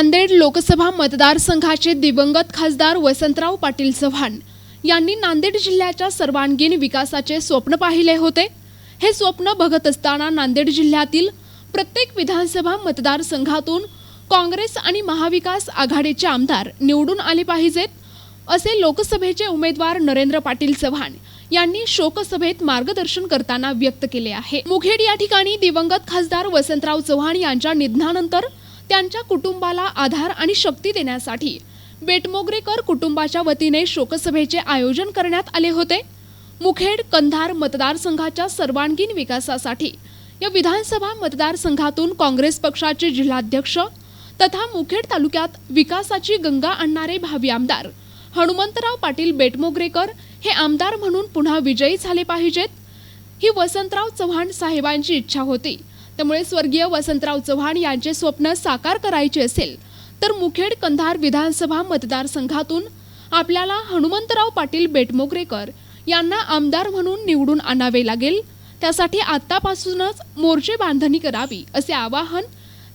नांदेड लोकसभा मतदारसंघाचे दिवंगत खासदार वसंतराव पाटील चव्हाण यांनी नांदेड जिल्ह्याच्या सर्वांगीण विकासाचे स्वप्न पाहिले होते. हे स्वप्न बघत असताना नांदेड जिल्ह्यातील प्रत्येक विधानसभा मतदारसंघातून काँग्रेस आणि महाविकास आघाडीचे आमदार निवडून आले पाहिजेत असे लोकसभेचे उमेदवार नरेंद्र पाटील चव्हाण यांनी शोकसभेत मार्गदर्शन करताना व्यक्त केले आहे. मुखेड या ठिकाणी दिवंगत खासदार वसंतराव चव्हाण यांच्या निधनानंतर त्यांच्या कुटुंबाला आधार आणि शक्ती देण्यासाठी बेटमोगरेकर कुटुंबाच्या वतीने शोकसभेचे आयोजन करण्यात आले होते. मुखेड कंधार मतदारसंघाच्या सर्वांगीण विकासासाठी या विधानसभा मतदारसंघातून काँग्रेस पक्षाचे जिल्हाध्यक्ष तथा मुखेड तालुक्यात विकासाची गंगा आणणारे भावी आमदार हनुमंतराव पाटील बेटमोगरेकर हे आमदार म्हणून पुन्हा विजयी झाले पाहिजेत. ही वसंतराव चव्हाण साहेबांची इच्छा होती. त्यामुळे स्वर्गीय वसंतराव चव्हाण यांचे स्वप्न साकार करायचे असेल तर मुखेड कंधार विधानसभा मतदारसंघातून आपल्याला हनुमंतराव पाटील बेटमोगरेकर यांना आमदार म्हणून निवडून आणावे लागेल. त्यासाठी आतापासूनच मोर्चे बांधणी करावी असे आवाहन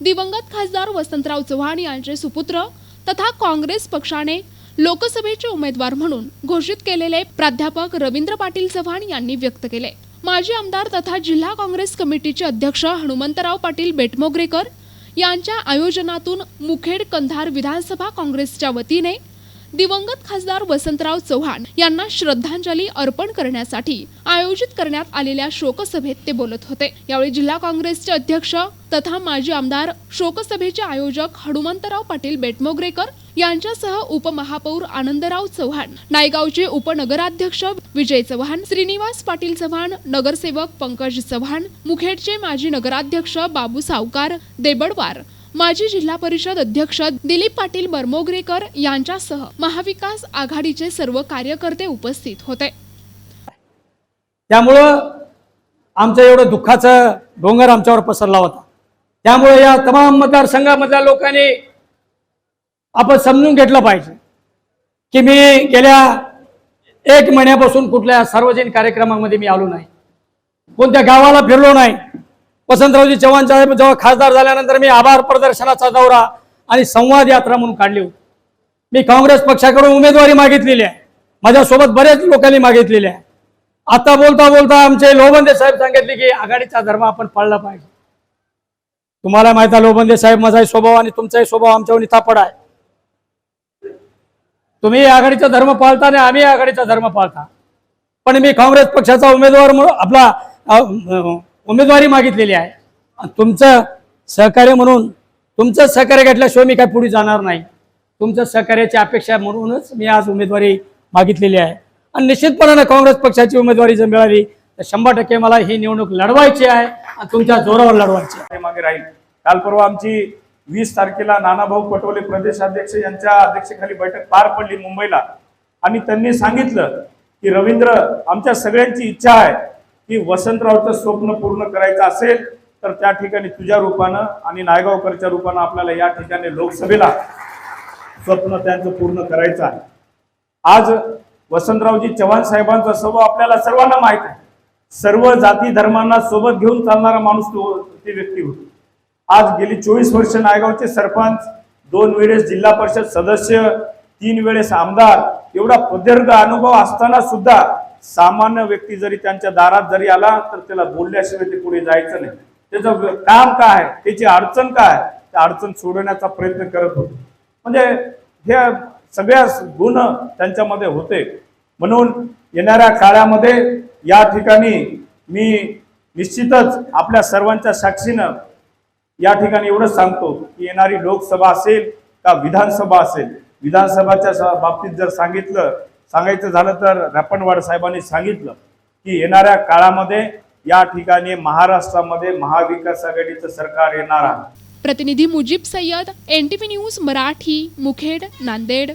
दिवंगत खासदार वसंतराव चव्हाण यांचे सुपुत्र तथा काँग्रेस पक्षाने लोकसभेचे उमेदवार म्हणून घोषित केलेले प्राध्यापक रवींद्र पाटील चव्हाण यांनी व्यक्त केले. माजी आमदार तथा जिल्हा काँग्रेस कमिटीचे अध्यक्ष हनुमंतराव पाटील बेटमोगरेकर यांच्या आयोजनातून मुखेड कंधार विधानसभा काँग्रेसच्या वतीने दिवंगत खासदार वसंतराव चव्हाण यांना श्रद्धांजली अर्पण करण्यासाठी आयोजित करण्यात आलेल्या शोकसभेत ते बोलत होते. यावेळी जिल्हा काँग्रेसचे अध्यक्ष तथा माजी आमदार शोकसभेचे आयोजक हनुमंतराव पाटील बेटमोगरेकर यांच्यासह उपमहापौर आनंदराव चव्हाण नायगावचे उपनगराध्यक्ष विजय चव्हाण श्रीनिवास पाटील चव्हाण नगरसेवक पंकज चव्हाण मुखेडचे माजी नगराध्यक्ष बाबू सावकार देबडवार माजी जिल्हा परिषद अध्यक्ष दिलीप पाटील बर्मोगरेकर यांच्यासह महाविकास आघाडीचे सर्व कार्यकर्ते उपस्थित होते. त्यामुळं आमचं एवढं दुःखाचं डोंगर आमच्यावर पसरला होता. त्यामुळे या तमाम मतदारसंघामधल्या लोकांनी आपण समजून घेतलं पाहिजे की मी गेल्या एक महिन्यापासून कुठल्या सार्वजनिक कार्यक्रमामध्ये मी आलो नाही. कोणत्या गावाला फिरलो नाही. वसंतरावजी चव्हाण साहेब जेव्हा खासदार झाल्यानंतर मी आभार प्रदर्शनाचा दौरा आणि संवाद यात्रा म्हणून काढली होती. मी काँग्रेस पक्षाकडून उमेदवारी मागितलेली आहे. माझ्यासोबत बरेच लोकांनी मागितलेली आहे. आता बोलता बोलता आमचे लोबंदे साहेब सांगितले की आघाडीचा धर्म आपण पाळला पाहिजे. तुम्हाला माहीत आहे लोबंदे साहेब माझाही स्वभाव आणि तुमचाही स्वभाव आमच्यावर निथापड आहे. तुम्ही आघाडीचा धर्म पाळता आणि आम्ही आघाडीचा धर्म पाळता. पण मी काँग्रेस पक्षाचा उमेदवार म्हणून आपला उमेदवारी मागितलेली आहे. आणि तुमचं सहकार्य म्हणून तुमचं सहकार्य घेतल्याशिवाय मी काय पुढे जाणार नाही. तुमचं सहकार्याची अपेक्षा म्हणूनच मी आज उमेदवारी मागितलेली आहे. आणि निश्चितपणानं काँग्रेस पक्षाची उमेदवारी जर मिळाली तर शंभर टक्के मला ही निवडणूक लढवायची आहे आणि तुमच्या जोरावर लढवायची आहे. मागे मागे राहील. काल परवा आमची वीस तारखेला नानाभाऊ पटोले प्रदेशाध्यक्ष यांच्या अध्यक्षतेखाली बैठक पार पडली मुंबईला. आणि त्यांनी सांगितलं की रवींद्र आमच्या सगळ्यांची इच्छा आहे की वसंतरावचं स्वप्न पूर्ण करायचं असेल तर त्या ठिकाणी तुझ्या रूपानं आणि नायगावकरच्या रूपानं आपल्याला या ठिकाणी लोकसभेला स्वप्न त्यांचं पूर्ण करायचं आहे. आज वसंतरावजी चव्हाण साहेबांचा स्वभाव आपल्याला सर्वांना माहीत आहे. सर्व जाती धर्मांना सोबत घेऊन चालणारा माणूस तो ती व्यक्ती होती. आज गेली चोवीस वर्ष नायगावचे सरपंच दोन वेळेस जिल्हा परिषद सदस्य तीन वेळेस आमदार एवढा प्रदीर्घ अनुभव असताना सुद्धा सामान्य व्यक्ती जरी त्यांच्या दारात जरी आला तर त्याला बोलल्याशिवाय ते पुढे जायचं नाही. त्याचं काम काय आहे? त्याची अडचण काय आहे? त्या अडचण सोडवण्याचा प्रयत्न करत होते. म्हणजे हे सगळ्या गुण त्यांच्यामध्ये होते. म्हणून येणाऱ्या काळामध्ये या ठिकाणी मी निश्चितच आपल्या सर्वांच्या साक्षीनं या ठिकाणी एवढंच सांगतो की येणारी लोकसभा असेल का विधानसभा असेल? विधानसभाच्या बाबतीत जर सांगितलं सांगायचं झालं तर रपणवाड साहेबांनी सांगितलं की येणाऱ्या काळामध्ये या ठिकाणी महाराष्ट्रामध्ये महाविकास आघाडीचं सरकार येणार आहे. प्रतिनिधी मुजीब सय्यद एनटीव्ही न्यूज मराठी मुखेड नांदेड.